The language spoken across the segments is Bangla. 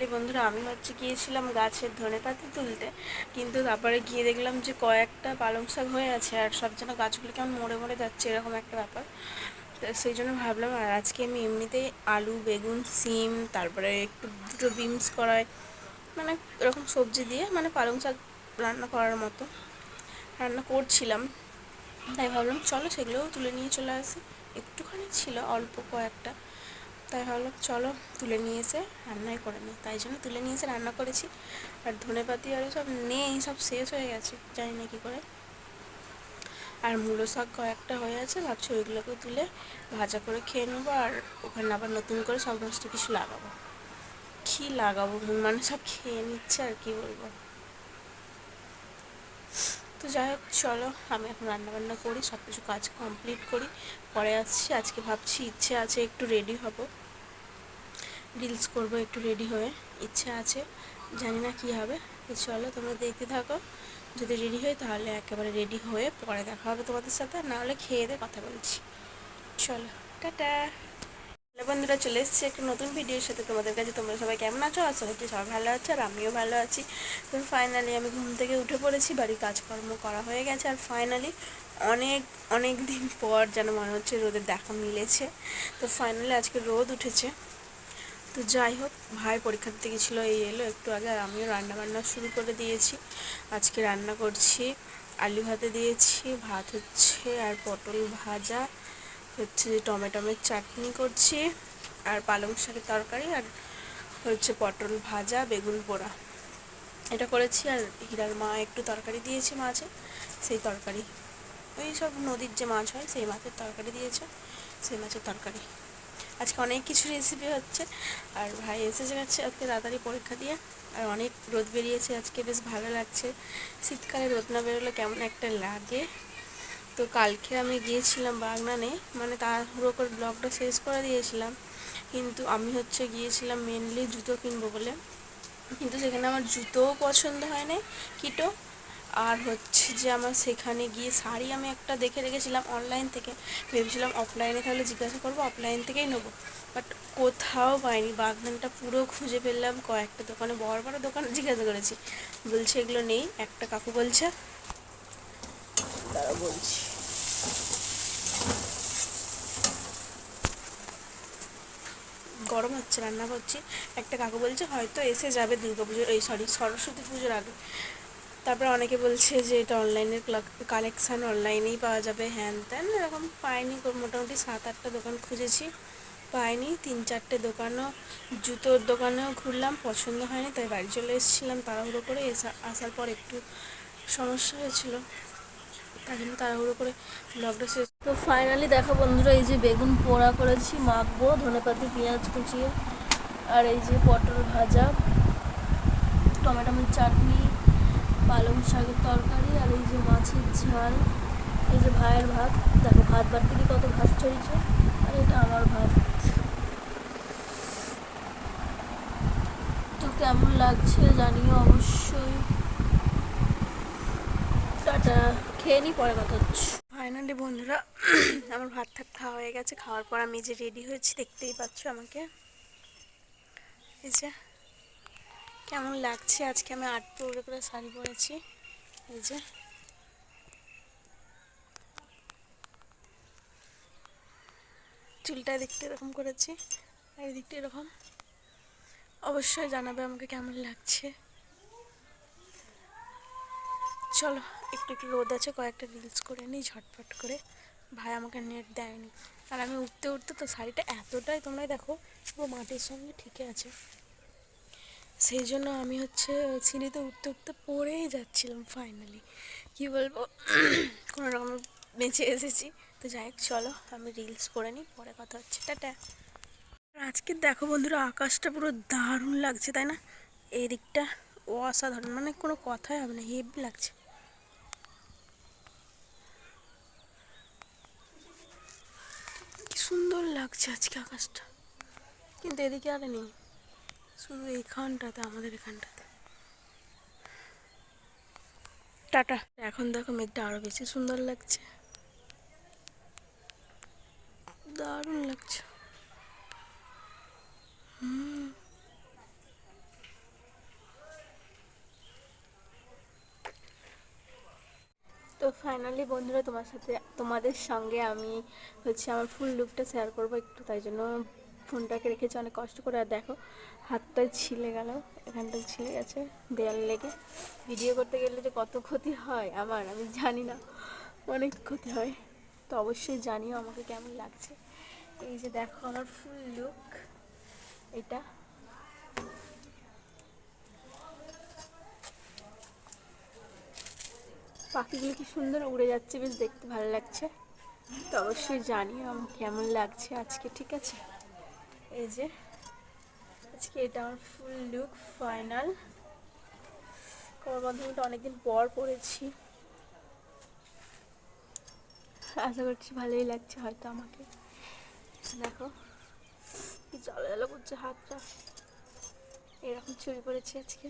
ফাইনালি বন্ধুরা, আমি হচ্ছে গিয়েছিলাম গাছের ধনে পাতা তুলতে, কিন্তু তারপরে গিয়ে দেখলাম যে কয়েকটা পালং শাক হয়ে আছে আর সব যেন গাছগুলো কেমন মরে মরে যাচ্ছে এরকম একটা ব্যাপার। সেই জন্য ভাবলাম, আর আজকে আমি এমনিতেই আলু, বেগুন, সিম, তারপরে একটু দুটো বিনস করায় মানে এরকম সবজি দিয়ে মানে পালং শাক রান্না করার মতো রান্না করছিলাম। তাই ভাবলাম, চলো সেগুলোও তুলে নিয়ে চলে আসি। একটুখানি ছিল, অল্প কয়েকটা। তাই ভাবলাম চলো তুলে নিয়ে এসে রান্নাই করে নিই। তাই জন্য তুলে নিয়ে এসে রান্না করেছি। আর ধনে পাতি আরও সব নেই, সব শেষ হয়ে গেছে, জানি না কী করে। আর মূলো শাক কয়েকটা হয়ে আছে, ভাবছি ওইগুলোকে তুলে ভাজা করে খেয়ে নেব আর ওখানে আবার নতুন করে সমস্ত কিছু লাগাবো। কী লাগাবো? মানে সব খেয়ে নিচ্ছে আর কি বলব? তো যাই হোক, চলো, আমি এখন রান্নাবান্না করি সব কিছু কাজ কমপ্লিট করি। পরে আসছি, আজকে ভাবছি ইচ্ছে আছে একটু রেডি হব। রিলস করব একটু রেডি হয়ে। ইচ্ছে আছে, জানি না কী হবে। চলো তোমরা দেখতে থাকো। যদি রেডি হই তাহলে একেবারে রেডি হয়ে পরে দেখা হবে তোমাদের সাথে। না হলে খেয়ে দিয়ে কথা বলছি। চলো, টাটা। বন্ধুরা, চলে এসেছি একটা নতুন ভিডিওর সাথে। তোমাদের কাছে তোমরা সবাই কেমন আছো? আশা করছি সবাই ভালো আছে আর আমিও ভালো আছি। তো ফাইনালি আমি ঘুম থেকে উঠে পড়েছি। বাড়ির কাজকর্ম করা হয়ে গেছে। আর ফাইনালি অনেক অনেক দিন পর যেন মনে হচ্ছে রোদের দেখা মিলেছে। তো ফাইনালি আজকে রোদ উঠেছে। তো যাই হোক, ভাই পরীক্ষা দিতে গেছিল, এই এলো। একটু আগে আর আমিও রান্না বান্না শুরু করে দিয়েছি। আজকে রান্না করছি, আলু ভাতে দিয়েছি, ভাত হচ্ছে আর পটল ভাজা, হচ্ছে টমেটোমের চাটনি করছি, আর পালং শাকের তরকারি, আর হচ্ছে পটল ভাজা, বেগুন পোড়া। এটা করেছি, আর হীরার মা একটু তরকারি দিয়েছে মাছে, সেই তরকারি। ওই সব নদীর যে মাছ হয়, সেই মাছের তরকারি দিয়েছে, সেই মাছের তরকারি। অনেক কিছু রেসিপি হচ্ছে। আর ভাই এসেছে গেছে আজকে তাড়াতাড়ি পরীক্ষা দিয়ে। আর অনেক রোদ বেরিয়েছে আজকে, বেশ ভালো লাগছে। শীতকালে রোদ না বেরোলে কেমন একটা লাগে। তো কালকে আমি গিয়েছিলাম বাগনানে মানে তাড়াহুড়ো করে ব্লগটা শেষ করে দিয়েছিলাম। কিন্তু আমি হচ্ছে গিয়েছিলাম মেনলি জুতো কিনবো বলে। কিন্তু সেখানে আমার জুতোও পছন্দ হয় না কিটো। আর হচ্ছে যে আমার সেখানে গিয়ে শাড়ি আমি একটা দেখে রেখেছিলাম অনলাইন থেকে। ভেবেছিলাম অফলাইনে তাহলে জিজ্ঞাসা করব অফলাইন থেকেই নেব। বাট কোথাও পাইনি, বাগনানটা পুরো খুঁজে পেলাম কয়েকটা দোকানে, বড় বড় দোকানে জিজ্ঞাসা করেছি। বলছে এগুলো নেই, একটা কাকু বলছে। তারা বলছি। গরম হচ্ছে, রান্না করছি। একটা কাকু বলছে, হয়তো এসে যাবে দুর্গা পুজোর এই সরি সরস্বতী পুজোর আগে। তারপরে অনেকে বলছে যে এটা অনলাইনের কালেকশান অনলাইনেই পাওয়া যাবে। হ্যান ত্যান, এরকম পাইনি মোটামুটি সাত আটটা দোকান খুঁজেছি। পাইনি, তিন চারটে দোকানও, জুতোর দোকানেও ঘুরলাম, পছন্দ হয়নি, তাই বাড়ি চলে এসেছিলাম তাড়াহুড়ো করে। আসার পর একটু সমস্যা হয়েছিল, তাই জন্য তাড়াহুড়ো করে ব্লগটা শেষ তো ফাইনালি দেখো বন্ধুরা, এই যে বেগুন পোড়া করেছি, মাখবো, ধনেপাতি, পেঁয়াজ কুচিয়ে, আর এই যে পটল ভাজা টমেটোমের চাটনি পালং শাকের তরকারি আর এই যে মাছের ঝাল, এই যে ভাইয়ের ভাত। দেখো, ভাত বাড়তে গিয়ে কত ভাত ছড়িয়েছে। আর এটা আমার ভাত। তো কেমন লাগছে জানিও অবশ্যই। টাটা। খেয়ে নি, পরে কথা হচ্ছে। ফাইনালি বন্ধুরা, আমার ভাত থাক খাওয়া হয়ে গেছে। খাওয়ার পর আমি যে রেডি হয়েছি, দেখতেই পাচ্ছ আমাকে। এই যে কেমন লাগছে? আজকে আমি আট পরে করে শাড়ি পরেছি। এই যে। চুলটা দেখতে এরকম করেছি, আর এদিকটা এরকম। অবশ্যই জানাবে আমাকে কেমন লাগছে। চলো, একটু একটু রোদ আছে, কয়েকটা রিলস করে নিই ঝটপট করে। ভাই আমাকে নেট দেয়নি। আর আমি উঠতে উঠতে তো শাড়িটা এতটাই তোমরাই দেখো, পুরো মাটির সঙ্গে ঠিকই আছে। সেই জন্য আমি হচ্ছে সিঁড়িতে উঠতে উঠতে পড়েই যাচ্ছিলাম ফাইনালি কি বলব? কোনো রকম বেঁচে এসেছি। তো যাই হোক, চলো, আমি রিলস করে নিই, পরে কথা হচ্ছে। টাটা। আজকে দেখো বন্ধুরা, আকাশটা পুরো দারুণ লাগছে, তাই না? এই দিকটা অসাধারণ মানে কোনো কথাই হবে না হেভি লাগছে। সুন্দর লাগছে আজকে আকাশটা। কিন্তু এদিকে আর নেই। শুধু এইখানটাতে, আমাদের এখানটাতে। টাটা। এখন দেখো মেঘটা আরও বেশি সুন্দর লাগছে। দারুণ লাগছে। তো ফাইনালি বন্ধুরা তোমার সাথে, তোমাদের সঙ্গে আমি হচ্ছে আমার ফুল লুকটা শেয়ার করব একটু, তাই জন্য ফোনটাকে রেখেছি, অনেক কষ্ট করে। আর দেখো, হাতটা ছিলে গেল এখানটায় ছিলে গেছে, দেয়াল লেগে। ভিডিও করতে গেলে যে কত ক্ষতি হয় আমার, আমি জানি না, অনেক ক্ষতি হয়। তো অবশ্যই জানিও আমাকে কেমন লাগছে। এই যে দেখো আমার ফুল লুক, এটা। পাখিগুলো কি সুন্দর উড়ে যাচ্ছে, বেশ দেখতে ভালো লাগছে। তো অবশ্যই জানিও আমার কেমন লাগছে আজকে, ঠিক আছে? এই যে, আজকে এটা আমার ফুল লুক ফাইনাল কমর বন্ধনটা অনেকদিন পর পড়েছি আশা করছি ভালোই লাগছে হয়তো আমাকে। দেখো, কি জল জল করছে হাতটা। এরকম চুরি পড়েছি আজকে।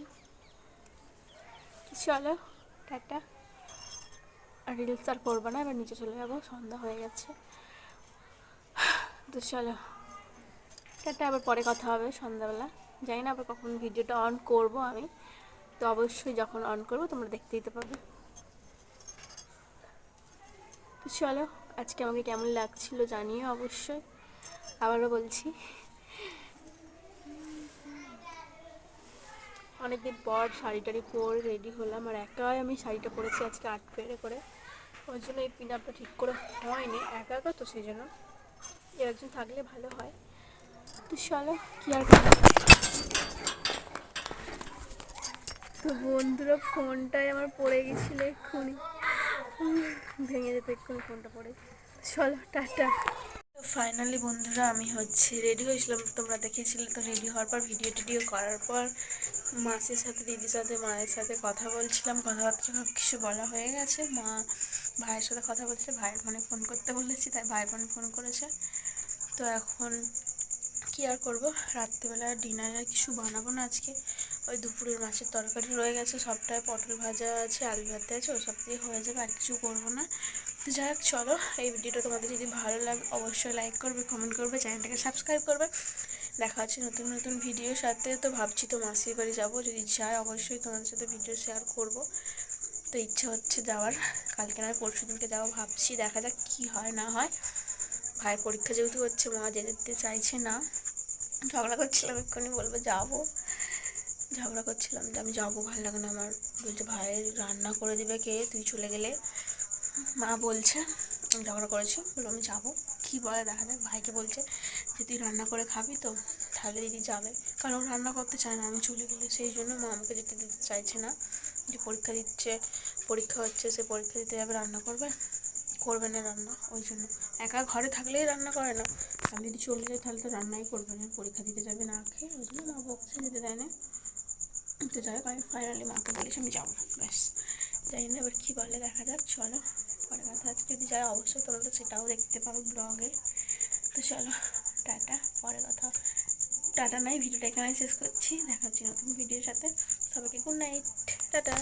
চলো, টাটা। রিলস আর করব না, এবার নিচে চলে যাব, সন্ধ্যা হয়ে গেছে। তো চলো। টাটা আবার পরে কথা হবে সন্ধ্যাবেলা। জানি না আবার কখন ভিডিওটা অন করব আমি। তো অবশ্যই যখন অন করব তোমরা দেখতে দিতে পারবে। তো চলো, আজকে আমাকে কেমন লাগছিল জানিও অবশ্যই। আবারও বলছি, অনেকদিন পর শাড়ি টাড়ি পরে রেডি হলাম আর একাই আমি শাড়িটা পরেছি আজকে আট পেরে করে। ওই জন্য এই পিন আপটা ঠিক করে হয়নি, একা একা তো সেই জন্য। এর একজন থাকলে ভালো হয়। চলো কি আর তো বন্ধুরা, ফোনটাই আমার পড়ে গেছিল এক্ষুনি। ভেঙে যেত এক্ষুনি ফোনটা পড়ে। চলো, টাটা। তো ফাইনালি বন্ধুরা, আমি হচ্ছে রেডি হয়েছিলাম। তোমরা দেখেছিলে তো রেডি হওয়ার পর ভিডিও টিডিও করার পর মাসির সাথে, দিদির সাথে, মায়ের সাথে কথা বলছিলাম। কথাবার্তা সব কিছু বলা হয়ে গেছে। মা ভাইয়ের সাথে কথা বলছে। ভাইয়ের ফোনে ফোন করতে বলেছি, তাই ভাইয়ের ফোনে ফোন করেছে। তো এখন কি আর করব? রাত্রিবেলা ডিনারে কিছু বানাবো না আজকে। ওই দুপুরের মাছের তরকারি রয়ে গেছে সবটাই পটল ভাজা আছে, আলু ভাতে আছে, ওসব দিয়ে হয়ে যাবে, আর কিছু করব না। তো যাই হোক, চলো, এই ভিডিওটা তোমাদের যদি ভালো লাগে, অবশ্যই লাইক করবে কমেন্ট করবে, চ্যানেলটাকে সাবস্ক্রাইব করবে। দেখা হচ্ছে নতুন নতুন ভিডিওর সাথে। তো ভাবছি তো মাসির বাড়ি যাব, যদি যাই অবশ্যই তোমাদের সাথে ভিডিও শেয়ার করব। তো ইচ্ছা হচ্ছে যাওয়ার, কালকে নয়, পরশু দিনকে যাব ভাবছি, দেখা যাক কী হয়, না হয়। ভাইয়ের পরীক্ষা যেহেতু হচ্ছে, মা যেতে চাইছে না। ঝগড়া করছিলাম, এক্ষুনি বলব যাব। ঝগড়া করছিলাম যে আমি যাব, ভালো লাগে না আমার। বলছে ভাইয়ের রান্না করে দিবে কে? তুই চলে গেলে। মা বলছে ঝগড়া করেছি। বলল আমি যাব। কী বলে দেখা যাক, ভাইকে বলছে যে, তুই রান্না করে খাবি তো, তাহলে দিদি যাবে। কারণ রান্না করতে চায় না, আমি চলে গেলে। সেই জন্য মা আমাকে যেতে দিতে চাইছে না। যে পরীক্ষা দিচ্ছে, পরীক্ষা হচ্ছে, সে পরীক্ষা দিতে যাবে, রান্না করবে। করবে না রান্না, ওই জন্য। একা ঘরে থাকলেই রান্না করে না। আমি যদি চলে যাই, তাহলে তো রান্নাই করবে না। পরীক্ষা দিতে যাবে না খেয়ে ওই জন্য মা বকছে যেতে দেয় না। তো যাই আমি ফাইনালি মাকে বলেছি, আমি যাব ব্যাস। জানি না এবার কী বলে, দেখা যাক, চলো। পরে কথা আছে যদি যায় অবশ্যই তোমরা তো সেটাও দেখতে পাবে ব্লগে তো চলো, টাটা। পরে কথা টাটা নাই, ভিডিওটা এখানে শেষ করছি। দেখা নতুন ভিডিওর সাথে। সবাইকে গুড নাইট টাটা।